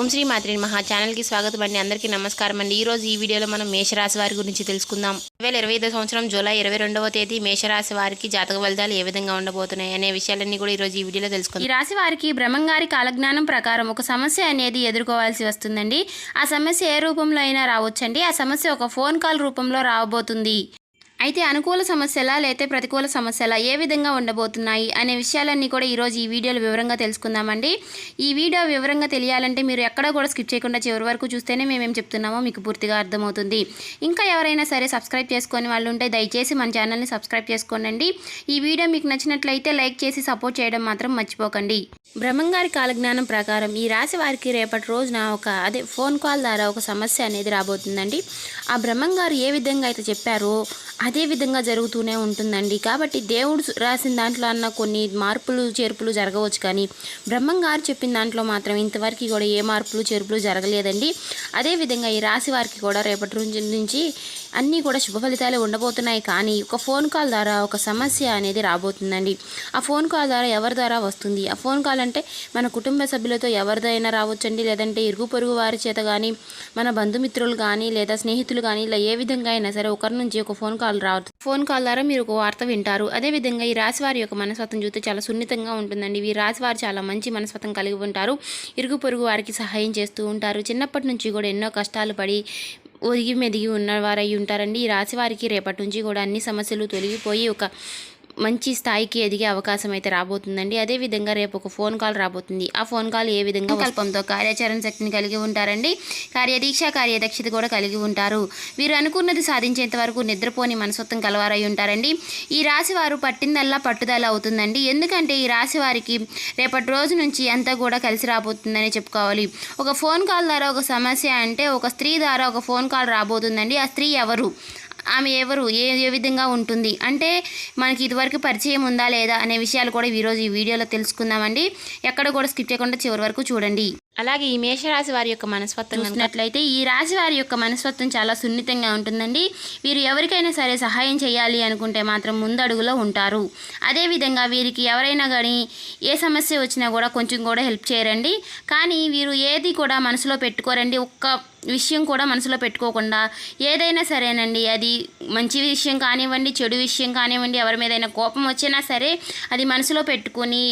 ఓం శ్రీ మాత్రి మహా ఛానల్కి స్వాగతం అండి. అందరికీ నమస్కారం అండి. ఈ ఈ వీడియోలో మనం మేషరాశి వారి గురించి తెలుసుకుందాం. రెండు వేల ఇరవై ఐదో సంవత్సరం జూలై ఇరవై రెండవ తేదీ మేషరాశి వారికి జాతక ఫలితాలు ఏ విధంగా ఉండబోతున్నాయి అనే విషయాలన్నీ కూడా ఈ రోజు ఈ వీడియోలో తెలుసుకుందాం. ఈ రాశి వారికి బ్రహ్మంగారి కాలజ్ఞానం ప్రకారం ఒక సమస్య అనేది ఎదుర్కోవాల్సి వస్తుందండి. ఆ సమస్య ఏ రూపంలో అయినా రావచ్చండి. ఆ సమస్య ఒక ఫోన్ కాల్ రూపంలో రాబోతుంది. అయితే అనుకూల సమస్యలా లేతే ప్రతికూల సమస్యలా ఏ విధంగా ఉండబోతున్నాయి అనే విషయాలన్నీ కూడా ఈరోజు ఈ వీడియోలో వివరంగా తెలుసుకుందామండి. ఈ వీడియో వివరంగా తెలియాలంటే మీరు ఎక్కడ కూడా స్కిప్ చేయకుండా చివరి వరకు చూస్తేనే మేమేం చెప్తున్నామో మీకు పూర్తిగా అర్థమవుతుంది. ఇంకా ఎవరైనా సరే సబ్స్క్రైబ్ చేసుకొని వాళ్ళు ఉంటే దయచేసి మన ఛానల్ని సబ్స్క్రైబ్ చేసుకోండి ఈ వీడియో మీకు నచ్చినట్లయితే లైక్ చేసి సపోర్ట్ చేయడం మాత్రం మర్చిపోకండి. బ్రహ్మంగారి కాలజ్ఞానం ప్రకారం ఈ రాశి వారికి రేపటి రోజున ఒక అదే ఫోన్ కాల్ ద్వారా ఒక సమస్య అనేది రాబోతుందండి. ఆ బ్రహ్మంగారు ఏ విధంగా అయితే చెప్పారో అదే విధంగా జరుగుతూనే ఉంటుందండి. కాబట్టి దేవుడు రాసిన దాంట్లో అన్న కొన్ని మార్పులు చేర్పులు జరగవచ్చు కానీ బ్రహ్మంగారు చెప్పిన దాంట్లో మాత్రం ఇంతవరకు కూడా ఏ మార్పులు చేర్పులు జరగలేదండి. అదేవిధంగా ఈ రాశి వారికి కూడా రేపటి రోజు నుంచి అన్నీ కూడా శుభ ఫలితాలు ఉండబోతున్నాయి. కానీ ఒక ఫోన్ కాల్ ద్వారా ఒక సమస్య అనేది రాబోతుందండి. ఆ ఫోన్ కాల్ ద్వారా ఎవరి ద్వారా వస్తుంది? ఆ ఫోన్ కాల్ అంటే మన కుటుంబ సభ్యులతో ఎవరిదైనా రావచ్చండి? లేదంటే ఇరుగు పొరుగు వారి చేత కానీ మన బంధుమిత్రులు కానీ లేదా స్నేహితులు కానీ ఇలా ఏ విధంగా అయినా సరే ఒకరి నుంచి ఒక ఫోన్ కాల్ రావచ్చు ఫోన్ కాల్ ద్వారా మీరు ఒక వార్త వింటారు. అదేవిధంగా ఈ రాశి వారి యొక్క మనస్వత్వం చూస్తే చాలా సున్నితంగా ఉంటుందండి. ఈ రాశి వారు చాలా మంచి మనస్వత్వం కలిగి ఉంటారు. ఇరుగు పొరుగు వారికి సహాయం చేస్తూ ఉంటారు. చిన్నప్పటి నుంచి కూడా ఎన్నో కష్టాలు పడి ఒదిగి మెదిగి ఉన్నవారై ఉంటారండి. ఈ రాశి వారికి రేపటి నుంచి కూడా అన్ని సమస్యలు తొలగిపోయి ఒక మంచి స్థాయికి ఎదిగే అవకాశం అయితే రాబోతుందండి. అదేవిధంగా రేపు ఒక ఫోన్ కాల్ రాబోతుంది. ఆ ఫోన్ కాల్ ఏ విధంగా కల్పంతో కార్యాచరణ శక్తిని కలిగి ఉంటారండి. కార్యదీక్ష కార్యదక్షత కూడా కలిగి ఉంటారు. వీరు అనుకున్నది సాధించేంత వరకు నిద్రపోని మనసత్వం కలవారై ఉంటారండి. ఈ రాశి వారు పట్టిందల్లా పట్టుదల అవుతుందండి. ఎందుకంటే ఈ రాశి వారికి రేపటి రోజు నుంచి అంతా కూడా కలిసి రాబోతుందని చెప్పుకోవాలి. ఒక ఫోన్ కాల్ ద్వారా ఒక సమస్య అంటే ఒక స్త్రీ ద్వారా ఒక ఫోన్ కాల్ రాబోతుందండి. ఆ స్త్రీ ఎవరు? ఆమె ఎవరు? ఏ ఏ విధంగా ఉంటుంది? అంటే మనకి ఇదివరకు పరిచయం ఉందా లేదా అనే విషయాలు కూడా ఈరోజు ఈ వీడియోలో తెలుసుకుందామండి. ఎక్కడ కూడా స్కిప్ చేయకుండా చివరి వరకు చూడండి. అలాగే ఈ మేషరాశి వారి యొక్క మనస్తత్వం చూసినట్లయితే ఈ రాశి వారి యొక్క మనస్తత్వం చాలా సున్నితంగా ఉంటుందండి. వీరు ఎవరికైనా సరే సహాయం చేయాలి అనుకుంటే మాత్రం ముందడుగులో ఉంటారు. అదేవిధంగా వీరికి ఎవరైనా కానీ ఏ సమస్య వచ్చినా కూడా కొంచెం కూడా హెల్ప్ చేయరండి. కానీ వీరు ఏది కూడా మనసులో పెట్టుకోరండి. ఒక్క విషయం కూడా మనసులో పెట్టుకోకుండా ఏదైనా సరేనండి అది మంచి విషయం కానివ్వండి చెడు విషయం కానివ్వండి ఎవరి మీదైనా కోపం వచ్చినా సరే అది మనసులో పెట్టుకొని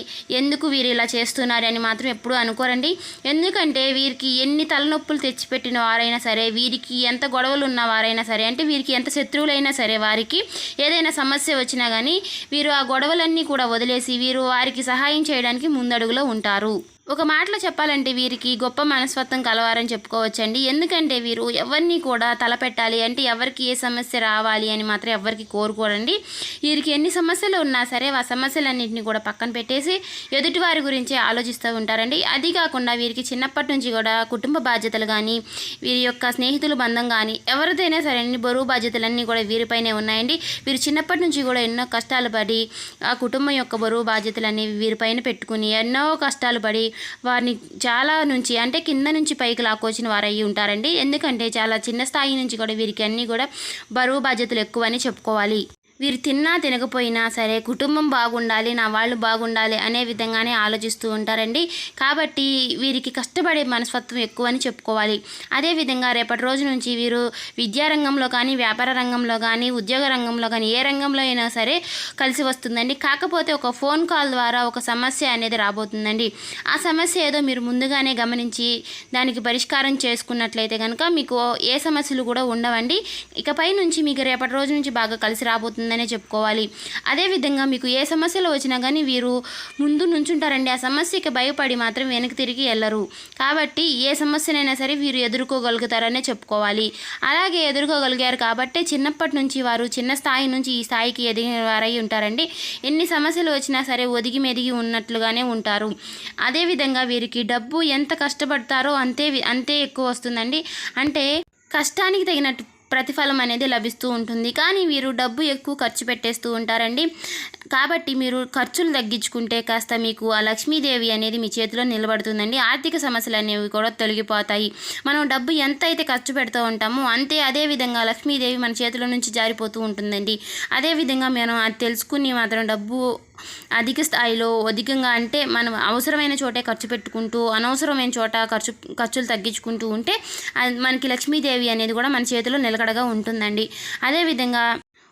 ఎందుకు వీరు ఇలా చేస్తున్నారు అని మాత్రం ఎప్పుడూ అనుకోరండి. ఎందుకంటే వీరికి ఎన్ని తలనొప్పులు తెచ్చిపెట్టిన వారైనా సరే వీరికి ఎంత గొడవలు ఉన్న వారైనా సరే అంటే వీరికి ఎంత శత్రువులైనా సరే వారికి ఏదైనా సమస్య వచ్చినా కానీ వీరు ఆ గొడవలన్నీ కూడా వదిలేసి వీరు వారికి సహాయం చేయడానికి ముందడుగులో ఉంటారు. ఒక మాటలో చెప్పాలంటే వీరికి గొప్ప మనస్తత్వం కలవారని చెప్పుకోవచ్చండి. ఎందుకంటే వీరు ఎవరిని కూడా తలపెట్టాలి అంటే ఎవరికి ఏ సమస్య రావాలి అని మాత్రం ఎవరికి కోరుకోరండి. వీరికి ఎన్ని సమస్యలు ఉన్నా సరే ఆ సమస్యలన్నింటినీ కూడా పక్కన పెట్టేసి ఎదుటి వారి గురించి ఆలోచిస్తూ ఉంటారండి. అది కాకుండా వీరికి చిన్నప్పటి నుంచి కూడా కుటుంబ బాధ్యతలు కానీ వీరి యొక్క స్నేహితుల బంధం కానీ ఎవరిదైనా సరే అన్ని బరువు బాధ్యతలన్నీ కూడా వీరిపైనే ఉన్నాయండి. వీరు చిన్నప్పటి నుంచి కూడా ఎన్నో కష్టాలు పడి ఆ కుటుంబం యొక్క బరువు బాధ్యతలు అనేవి వీరిపైన పెట్టుకుని ఎన్నో కష్టాలు పడి వారిని చాలా నుంచి అంటే కింద నుంచి పైకి లాక్కొచ్చిన వారు అయ్యి ఉంటారండి. ఎందుకంటే చాలా చిన్న స్థాయి నుంచి కూడా వీరికి అన్నీ కూడా బరువు బాధ్యతలు ఎక్కువ అని చెప్పుకోవాలి. వీరు తిన్నా తినకపోయినా సరే కుటుంబం బాగుండాలి నా వాళ్ళు బాగుండాలి అనే విధంగానే ఆలోచిస్తూ ఉంటారండి. కాబట్టి వీరికి కష్టపడే మనస్తత్వం ఎక్కువ అని చెప్పుకోవాలి అదేవిధంగా రేపటి రోజు నుంచి వీరు విద్యారంగంలో కానీ వ్యాపార రంగంలో కానీ ఉద్యోగ రంగంలో కానీ ఏ రంగంలో అయినా సరే కలిసి వస్తుందండి. కాకపోతే ఒక ఫోన్ కాల్ ద్వారా ఒక సమస్య అనేది రాబోతుందండి. ఆ సమస్య ఏదో మీరు ముందుగానే గమనించి దానికి పరిష్కారం చేసుకున్నట్లయితే కనుక మీకు ఏ సమస్యలు కూడా ఉండవండి. ఇకపై నుంచి మీకు రేపటి రోజు నుంచి బాగా కలిసి రాబోతుంది. ఉందనే చెప్పుకోవాలి. అదేవిధంగా మీకు ఏ సమస్యలు వచ్చినా కానీ వీరు ముందు నుంచుంటారండి. ఆ సమస్యకి భయపడి మాత్రం వెనక్కి తిరిగి వెళ్ళరు కాబట్టి ఏ సమస్యనైనా సరే వీరు ఎదుర్కోగలుగుతారనే చెప్పుకోవాలి. అలాగే ఎదుర్కోగలిగారు కాబట్టి చిన్నప్పటి నుంచి వారు చిన్న స్థాయి నుంచి ఈ స్థాయికి ఎదిగిన వారై ఉంటారండి. ఎన్ని సమస్యలు వచ్చినా సరే ఒదిగి మెదిగి ఉన్నట్లుగానే ఉంటారు. అదేవిధంగా వీరికి డబ్బు ఎంత కష్టపడతారో అంతే అంతే ఎక్కువ వస్తుందండి. అంటే కష్టానికి తగినట్టు ప్రతిఫలం అనేది లభిస్తూ ఉంటుంది. కానీ వీరు డబ్బు ఎక్కువ ఖర్చు పెట్టేస్తూ ఉంటారండి. కాబట్టి మీరు ఖర్చులు తగ్గించుకుంటే కాస్త మీకు ఆ లక్ష్మీదేవి అనేది మీ చేతిలో నిలబడుతుందండి. ఆర్థిక సమస్యలు అనేవి కూడా తొలగిపోతాయి. మనం డబ్బు ఎంత అయితే ఖర్చు పెడుతూ ఉంటామో అంతే అదే విధంగా లక్ష్మీదేవి మన చేతిలో నుంచి జారిపోతూ ఉంటుందండి. అదేవిధంగా మనం అది తెలుసుకుని మాత్రం డబ్బు అధిక స్థాయిలో అధికంగా అంటే మనం అవసరమైన చోటే ఖర్చు పెట్టుకుంటూ అనవసరమైన చోట ఖర్చు ఖర్చులు తగ్గించుకుంటూ ఉంటే అది మనకి లక్ష్మీదేవి అనేది కూడా మన చేతిలో నిలకడగా ఉంటుందండి. అదేవిధంగా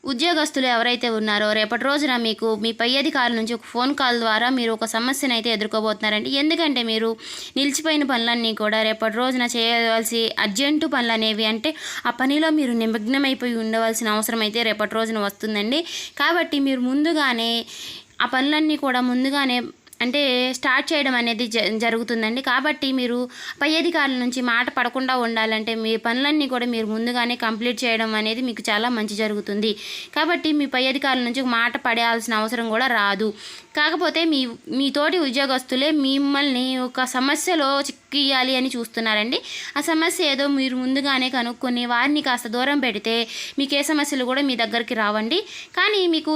ఉద్యోగస్తులు ఎవరైతే ఉన్నారో రేపటి రోజున మీకు మీ పై అధికారుల నుంచి ఒక ఫోన్ కాల్ ద్వారా మీరు ఒక సమస్యను అయితే ఎదుర్కోబోతున్నారండి. ఎందుకంటే మీరు నిలిచిపోయిన పనులన్నీ కూడా రేపటి రోజున చేయవలసి అర్జెంటు పనులు అనేవి అంటే ఆ పనిలో మీరు నిమగ్నమైపోయి ఉండవలసిన అవసరం అయితే రేపటి రోజున వస్తుందండి. కాబట్టి మీరు ముందుగానే ఆ పనులన్నీ కూడా ముందుగానే అంటే స్టార్ట్ చేయడం అనేది జ జరుగుతుందండి. కాబట్టి మీరు పై అధికారుల నుంచి మాట పడకుండా ఉండాలంటే మీ పనులన్నీ కూడా మీరు ముందుగానే కంప్లీట్ చేయడం అనేది మీకు చాలా మంచి జరుగుతుంది. కాబట్టి మీ పై అధికారుల నుంచి మాట పడాల్సిన అవసరం కూడా రాదు. కాకపోతే మీ మీ తోటి ఉద్యోగస్తులే మిమ్మల్ని ఒక సమస్యలో చిక్కియాలి అని చూస్తున్నారండి. ఆ సమస్య ఏదో మీరు ముందుగానే కనుక్కొని వారిని కాస్త దూరం పెడితే మీకు ఏ సమస్యలు కూడా మీ దగ్గరికి రావండి. కానీ మీకు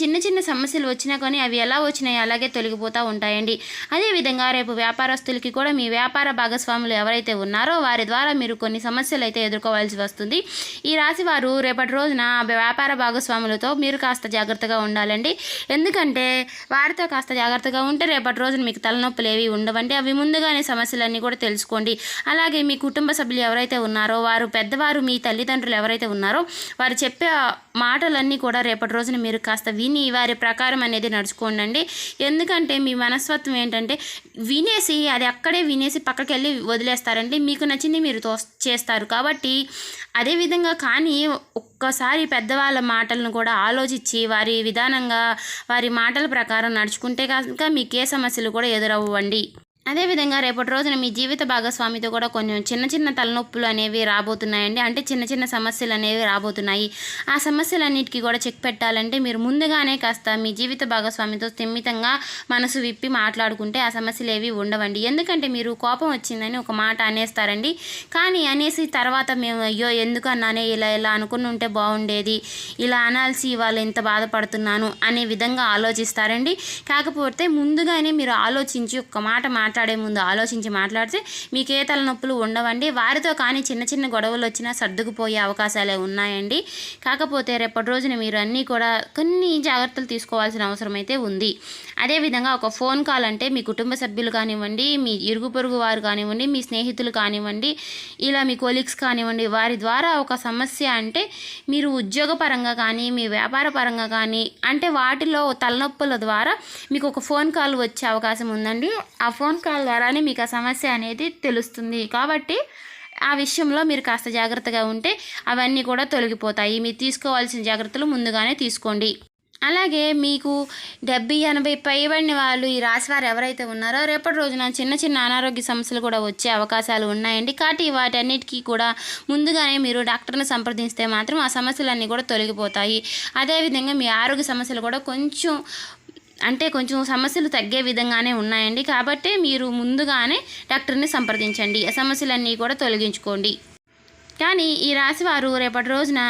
చిన్న చిన్న సమస్యలు వచ్చినా కానీ అవి ఎలా వచ్చినాయో అలాగే తొలగిపోతూ ఉంటాయండి. అదేవిధంగా రేపు వ్యాపారస్తులకి కూడా మీ వ్యాపార భాగస్వాములు ఎవరైతే ఉన్నారో వారి ద్వారా మీరు కొన్ని సమస్యలు అయితే ఎదుర్కోవాల్సి వస్తుంది. ఈ రాశి వారు రేపటి రోజున వ్యాపార భాగస్వాములతో మీరు కాస్త జాగ్రత్తగా ఉండాలండి. ఎందుకంటే వారితో కాస్త జాగ్రత్తగా ఉంటే రేపటి రోజున మీకు తలనొప్పులు ఏవి ఉండవండి. అవి ముందుగానే సమస్యలన్నీ కూడా తెలుసుకోండి. అలాగే మీ కుటుంబ సభ్యులు ఎవరైతే ఉన్నారో వారు పెద్దవారు మీ తల్లిదండ్రులు ఎవరైతే ఉన్నారో వారు చెప్పే మాటలన్నీ కూడా రేపటి రోజున మీరు కాస్త విని వారి ప్రకారం అనేది నడుచుకోండి ఎందుకంటే మీ మనస్తత్వం ఏంటంటే వినేసి అది అక్కడే వినేసి పక్కకి వెళ్ళి వదిలేస్తారండి. మీకు నచ్చింది మీరు తో చేస్తారు. కాబట్టి అదేవిధంగా కానీ ఒక్కసారి పెద్దవాళ్ళ మాటలను కూడా ఆలోచించి వారి విధానంగా వారి మాటల ప్రకారం నడుచుకుంటే కనుక మీకు ఏ సమస్యలు కూడా ఎదురవ్వండి. అదేవిధంగా రేపటి రోజున మీ జీవిత భాగస్వామితో కూడా కొంచెం చిన్న చిన్న తలనొప్పులు అనేవి రాబోతున్నాయండి. అంటే చిన్న చిన్న సమస్యలు అనేవి రాబోతున్నాయి. ఆ సమస్యలన్నిటికీ కూడా చెక్ పెట్టాలంటే మీరు ముందుగానే కాస్త మీ జీవిత భాగస్వామితో స్థిమితంగా మనసు విప్పి మాట్లాడుకుంటే ఆ సమస్యలు ఏవి ఉండవండి. ఎందుకంటే మీరు కోపం వచ్చిందని ఒక మాట అనేస్తారండి. కానీ అనేసి తర్వాత మేము అయ్యో ఎందుకు అన్నానే ఇలా ఇలా అనుకుని ఉంటే బాగుండేది. ఇలా అనాల్సి వాళ్ళు ఇంత బాధపడుతున్నాను అనే విధంగా ఆలోచిస్తారండి. కాకపోతే ముందుగానే మీరు ఆలోచించి ఒక మాట మాట్లాడే ముందు ఆలోచించి మాట్లాడితే మీకు ఏ తలనొప్పులు ఉండవండి. వారితో కానీ చిన్న చిన్న గొడవలు వచ్చినా సర్దుకుపోయే అవకాశాలే ఉన్నాయండి. కాకపోతే రేపటి రోజున మీరు అన్నీ కూడా కొన్ని జాగ్రత్తలు తీసుకోవాల్సిన అవసరం అయితే ఉంది. అదేవిధంగా ఒక ఫోన్ కాల్ అంటే మీ కుటుంబ సభ్యులు కానివ్వండి మీ ఇరుగు పొరుగు వారు కానివ్వండి మీ స్నేహితులు కానివ్వండి ఇలా మీ కొలీగ్స్ కానివ్వండి వారి ద్వారా ఒక సమస్య అంటే మీరు ఉద్యోగపరంగా కానీ మీ వ్యాపార పరంగా కానీ అంటే వాటిలో తలనొప్పుల ద్వారా మీకు ఒక ఫోన్ కాల్ వచ్చే అవకాశం ఉందండి. ఆ ఫోన్ కాల్ ద్వారానే మీకు ఆ సమస్య అనేది తెలుస్తుంది. కాబట్టి ఆ విషయంలో మీరు కాస్త జాగ్రత్తగా ఉంటే అవన్నీ కూడా తొలగిపోతాయి. మీరు తీసుకోవాల్సిన జాగ్రత్తలు ముందుగానే తీసుకోండి. అలాగే మీకు డెబ్బై ఎనభై పైబడిన వాళ్ళు ఈ రాశివారు ఎవరైతే ఉన్నారో రేపటి రోజున చిన్న చిన్న అనారోగ్య సమస్యలు కూడా వచ్చే అవకాశాలు ఉన్నాయండి. కాబట్టి వాటన్నిటికీ కూడా ముందుగానే మీరు డాక్టర్ని సంప్రదిస్తే మాత్రం ఆ సమస్యలన్నీ కూడా తొలగిపోతాయి. అదేవిధంగా మీ ఆరోగ్య సమస్యలు కూడా కొంచెం అంటే కొంచెం సమస్యలు తగ్గే విధంగానే ఉన్నాయండి. కాబట్టి మీరు ముందుగానే డాక్టర్ని సంప్రదించండి. ఆ సమస్యలన్నీ కూడా తొలగించుకోండి. కానీ ఈ రాశి వారు రేపటి రోజున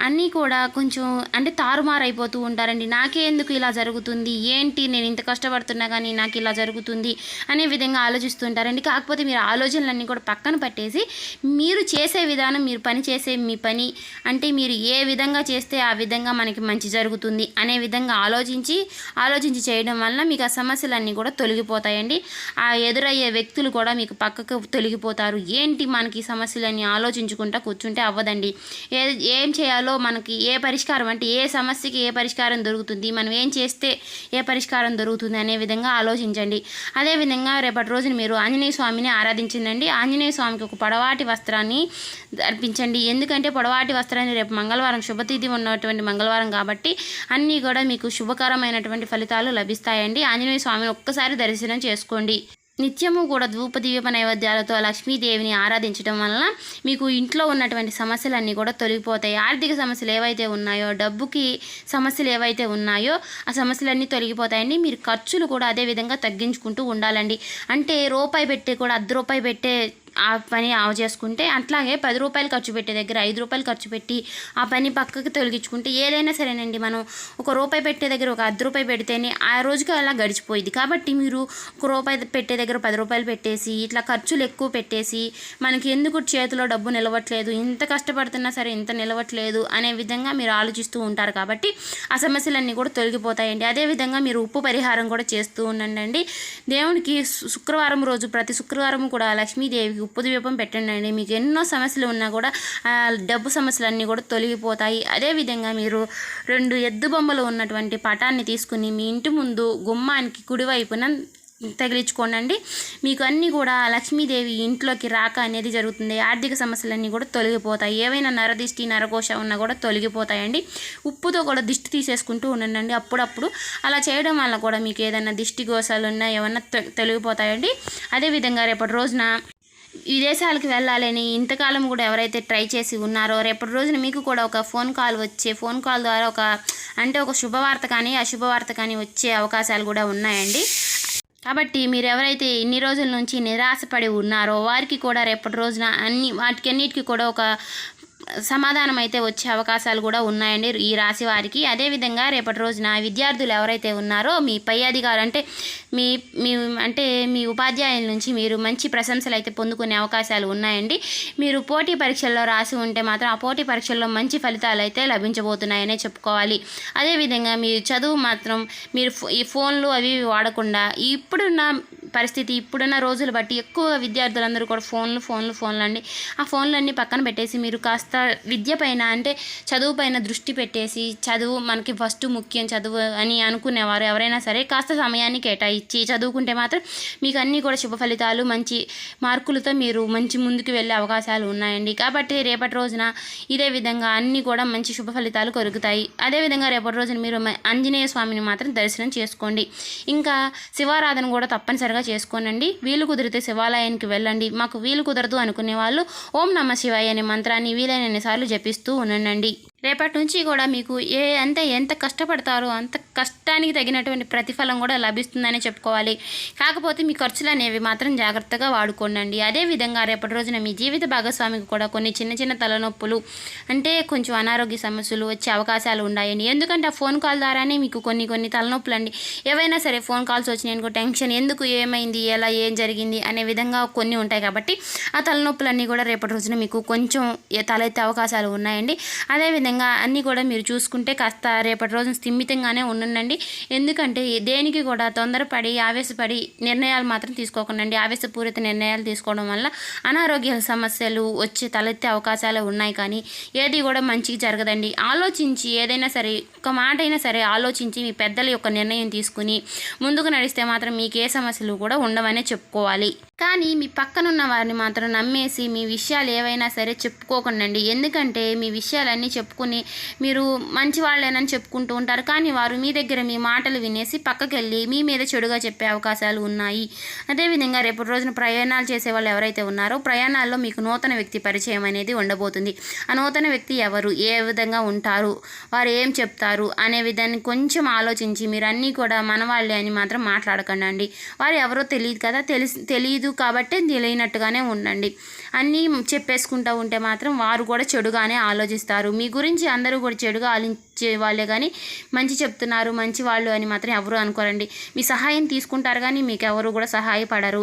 అన్నీ కూడా కొంచెం అంటే తారుమారు అయిపోతూ ఉంటారండి. నాకే ఎందుకు ఇలా జరుగుతుంది? ఏంటి? నేను ఇంత కష్టపడుతున్నా కానీ నాకు ఇలా జరుగుతుంది అనే విధంగా ఆలోచిస్తుంటారండి. కాకపోతే మీరు ఆలోచనలన్నీ కూడా పక్కన పట్టేసి మీరు చేసే విధానం మీరు పని చేసే మీ పని అంటే మీరు ఏ విధంగా చేస్తే ఆ విధంగా మనకి మంచి జరుగుతుంది అనే విధంగా ఆలోచించి ఆలోచించి చేయడం వలన మీకు ఆ సమస్యలన్నీ కూడా తొలగిపోతాయండి. ఆ ఎదురయ్యే వ్యక్తులు కూడా మీకు పక్కకు తొలగిపోతారు. ఏంటి మనకి సమస్యలన్నీ? ఆలోచించుకుంటారు ఆలోచించుకుంటా కూర్చుంటే అవ్వదండి. ఏ ఏం చేయాలో మనకి ఏ పరిష్కారం అంటే ఏ సమస్యకి ఏ పరిష్కారం దొరుకుతుంది మనం ఏం చేస్తే ఏ పరిష్కారం దొరుకుతుంది అనే విధంగా ఆలోచించండి. అదేవిధంగా రేపటి రోజున మీరు ఆంజనేయ స్వామిని ఆరాధించండి ఆంజనేయ స్వామికి ఒక పొడవాటి వస్త్రాన్ని అర్పించండి. ఎందుకంటే పొడవాటి వస్త్రాన్ని రేపు మంగళవారం శుభతిథి ఉన్నటువంటి మంగళవారం కాబట్టి అన్నీ కూడా మీకు శుభకరమైనటువంటి ఫలితాలు లభిస్తాయండి. ఆంజనేయ స్వామిని ఒక్కసారి దర్శనం చేసుకోండి. నిత్యము కూడా ధూప దీప నైవేద్యాలతో లక్ష్మీదేవిని ఆరాధించడం వలన మీకు ఇంట్లో ఉన్నటువంటి సమస్యలన్నీ కూడా తొలగిపోతాయి. ఆర్థిక సమస్యలు ఏవైతే ఉన్నాయో డబ్బుకి సమస్యలు ఏవైతే ఉన్నాయో ఆ సమస్యలన్నీ తొలగిపోతాయండి. మీరు ఖర్చులు కూడా అదే విధంగా తగ్గించుకుంటూ ఉండాలండి. అంటే రూపాయి పెట్టి కూడా అర్ధ రూపాయి పెట్టే ఆ పని ఆవ చేసుకుంటే అట్లాగే పది రూపాయలు ఖర్చు పెట్టే దగ్గర ఐదు రూపాయలు ఖర్చు పెట్టి ఆ పని పక్కకి తొలగించుకుంటే ఏదైనా సరేనండి మనం ఒక రూపాయి పెట్టే దగ్గర ఒక అర్ధ రూపాయి పెడితేనే ఆ రోజుకి అలా గడిచిపోయింది. కాబట్టి మీరు ఒక రూపాయి పెట్టే దగ్గర పది రూపాయలు పెట్టేసి ఇట్లా ఖర్చులు ఎక్కువ పెట్టేసి మనకి ఎందుకు చేతిలో డబ్బు నిలవట్లేదు ఇంత కష్టపడుతున్నా సరే ఇంత నిలవట్లేదు అనే విధంగా మీరు ఆలోచిస్తూ ఉంటారు కాబట్టి ఆ సమస్యలన్నీ కూడా తొలగిపోతాయండి. అదేవిధంగా మీరు ఉప్పు పరిహారం కూడా చేస్తూ ఉండండి దేవునికి శుక్రవారం రోజు ప్రతి శుక్రవారం కూడా లక్ష్మీదేవికి ఉప్పు దీపం పెట్టండి మీకు ఎన్నో సమస్యలు ఉన్నా కూడా డబ్బు డబ్బు సమస్యలన్నీ కూడా తొలగిపోతాయి. అదేవిధంగా మీరు రెండు ఎద్దు బొమ్మలు ఉన్నటువంటి పటాన్ని తీసుకుని మీ ఇంటి ముందు గుమ్మానికి కుడివైపున తగిలించుకోనండి. మీకు అన్నీ కూడా లక్ష్మీదేవి ఇంట్లోకి రాక అనేది జరుగుతుంది. ఆర్థిక సమస్యలన్నీ కూడా తొలగిపోతాయి. ఏవైనా నరదిష్టి నరకోశ ఉన్నా కూడా తొలగిపోతాయండి. ఉప్పుతో కూడా దిష్టి తీసేసుకుంటూ ఉండండి. అప్పుడప్పుడు అలా చేయడం వల్ల కూడా మీకు ఏదైనా దిష్టి గోసాలు ఉన్నా ఏమన్నా తొలగిపోతాయండి. అదేవిధంగా రేపటి రోజున విదేశాలకు వెళ్ళాలని ఇంతకాలం కూడా ఎవరైతే ట్రై చేసి ఉన్నారో రేపటి రోజున మీకు కూడా ఒక ఫోన్ కాల్ వచ్చే ఫోన్ కాల్ ద్వారా ఒక అంటే ఒక శుభవార్త కానీ అశుభవార్త కానీ వచ్చే అవకాశాలు కూడా ఉన్నాయండి. కాబట్టి మీరు ఎవరైతే ఇన్ని రోజుల నుంచి నిరాశపడి ఉన్నారో వారికి కూడా రేపటి రోజున అన్ని వాటికి అన్నిటికీ కూడా ఒక సమాధానం అయితే వచ్చే అవకాశాలు కూడా ఉన్నాయండి. ఈ రాశి వారికి. అదేవిధంగా రేపటి రోజున విద్యార్థులు ఎవరైతే ఉన్నారో మీ పై అధికారు అంటే మీ మీ అంటే మీ ఉపాధ్యాయుల నుంచి మీరు మంచి ప్రశంసలు అయితే పొందుకునే అవకాశాలు ఉన్నాయండి. మీరు పోటీ పరీక్షల్లో రాసి ఉంటే మాత్రం ఆ పోటీ పరీక్షల్లో మంచి ఫలితాలు అయితే లభించబోతున్నాయనే చెప్పుకోవాలి. అదేవిధంగా మీ చదువు మాత్రం మీరు ఈ ఫోన్లు అవి ఇవి వాడకుండా ఇప్పుడున్న పరిస్థితి ఇప్పుడున్న రోజులు బట్టి ఎక్కువగా విద్యార్థులందరూ కూడా ఫోన్లు ఫోన్లు ఫోన్లు అండి. ఆ ఫోన్లన్నీ పక్కన పెట్టేసి మీరు కాస్త విద్య పైన అంటే చదువు పైన దృష్టి పెట్టేసి చదువు మనకి ఫస్ట్ ముఖ్యం చదువు అని అనుకునేవారు ఎవరైనా సరే కాస్త సమయాన్ని కేటాయించి చదువుకుంటే మాత్రం మీకు అన్నీ కూడా శుభ ఫలితాలు మంచి మార్కులతో మీరు మంచి ముందుకు వెళ్ళే అవకాశాలు ఉన్నాయండి. కాబట్టి రేపటి రోజున ఇదే విధంగా అన్నీ కూడా మంచి శుభ ఫలితాలు కలుగుతాయి అదేవిధంగా రేపటి రోజున మీరు మ- ఆంజనేయ స్వామిని మాత్రం దర్శనం చేసుకోండి. ఇంకా శివారాధన కూడా తప్పనిసరిగా చేసుకోనండి. వీలు కుదిరితే శివాలయానికి వెళ్ళండి. మాకు వీలు కుదరదు అనుకునే వాళ్ళు ఓం నమ శివాయ అనే మంత్రాన్ని వీలైనన్ని సార్లు జపిస్తూ ఉండండి. రేపటి నుంచి కూడా మీకు ఏ అంటే ఎంత కష్టపడతారో అంత కష్టానికి తగినటువంటి ప్రతిఫలం కూడా లభిస్తుందని చెప్పుకోవాలి. కాకపోతే మీ ఖర్చులు అనేవి మాత్రం జాగ్రత్తగా వాడుకోండి అదేవిధంగా రేపటి రోజున మీ జీవిత భాగస్వామికి కూడా కొన్ని చిన్న చిన్న తలనొప్పులు అంటే కొంచెం అనారోగ్య సమస్యలు వచ్చే అవకాశాలు ఉన్నాయండి ఎందుకంటే ఆ ఫోన్ కాల్ ద్వారానే మీకు కొన్ని కొన్ని తలనొప్పులు అండి ఏవైనా సరే ఫోన్ కాల్స్ వచ్చినాయి అనుకో టెన్షన్ ఎందుకు ఏమైంది ఎలా ఏం జరిగింది అనే విధంగా కొన్ని ఉంటాయి కాబట్టి ఆ తలనొప్పులన్నీ కూడా రేపటి రోజున మీకు కొంచెం తలెత్తే అవకాశాలు ఉన్నాయండి. అదేవిధంగా అన్నీ కూడా మీరు చూసుకుంటే కాస్త రేపటి రోజున స్థిమితంగానే ఉండండి. ఎందుకంటే దేనికి కూడా తొందరపడి ఆవేశపడి నిర్ణయాలు మాత్రం తీసుకోకండి ఆవేశపూరిత నిర్ణయాలు తీసుకోవడం వల్ల అనారోగ్య సమస్యలు వచ్చి తలెత్తే అవకాశాలు ఉన్నాయి. కానీ ఏది కూడా మంచిగా జరగదండి. ఆలోచించి ఏదైనా సరే ఒక మాట అయినా సరే ఆలోచించి మీ పెద్దల యొక్క నిర్ణయం తీసుకుని ముందుకు నడిస్తే మాత్రం మీకు ఏ సమస్యలు కూడా ఉండవనే చెప్పుకోవాలి. కానీ మీ పక్కనున్న వారిని మాత్రం నమ్మేసి మీ విషయాలు ఏవైనా సరే చెప్పుకోకండి ఎందుకంటే మీ విషయాలన్నీ చెప్పుకుని మీరు మంచి వాళ్ళేనని చెప్పుకుంటూ ఉంటారు. కానీ వారు మీ దగ్గర మీ మాటలు వినేసి పక్కకెళ్ళి మీ మీద చెడుగా చెప్పే అవకాశాలు ఉన్నాయి. అదేవిధంగా రేపటి రోజున ప్రయాణాలు చేసే వాళ్ళు ఎవరైతే ఉన్నారో ప్రయాణాల్లో మీకు నూతన వ్యక్తి పరిచయం అనేది ఉండబోతుంది. ఆ నూతన వ్యక్తి ఎవరు? ఏ విధంగా ఉంటారు? వారు ఏం చెప్తారు? అనే విధాన్ని కొంచెం ఆలోచించి మీరు అన్నీ కూడా మనవాళ్ళే అని మాత్రం మాట్లాడకండి వారు ఎవరో తెలియదు కదా తెలిసి తెలియదు కాబట్టి తెలియనట్టుగానే ఉండండి. అన్నీ చెప్పేసుకుంటూ ఉంటే మాత్రం వారు కూడా చెడుగానే ఆలోచిస్తారు. మీ గురించి అందరూ కూడా చెడుగా ఆలోచించే వాళ్ళే కానీ మంచి చెప్తున్నారు మంచి వాళ్ళు అని మాత్రం ఎవరు అనుకోరండి. మీ సహాయం తీసుకుంటారు కానీ మీకు ఎవరు కూడా సహాయపడరు.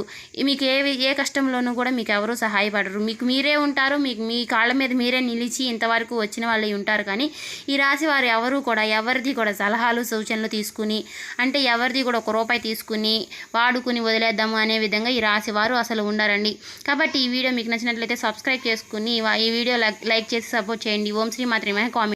మీకు ఏ ఏ కష్టంలోనూ కూడా మీకు ఎవరు సహాయపడరు. మీకు మీరే ఉంటారు మీకు మీ కాళ్ళ మీద మీరే నిలిచి ఇంతవరకు వచ్చిన వాళ్ళే ఉంటారు కానీ ఈ రాశి వారు ఎవరు కూడా ఎవరిది కూడా సలహాలు సూచనలు తీసుకుని అంటే ఎవరిది కూడా ఒక రూపాయి తీసుకుని వాడుకుని వదిలేద్దాము అనే విధంగా ఈ రాశి వారు అసలు ఉండరండి. కాబట్టి ఈ వీడియో మీకు నచ్చినట్లయితే సబ్స్క్రైబ్ చేసుకుని ఈ వీడియో లైక్ లైక్ చేసి సపోర్ట్ చేయండి. ఓం శ్రీ మాత్రమే కామెంట్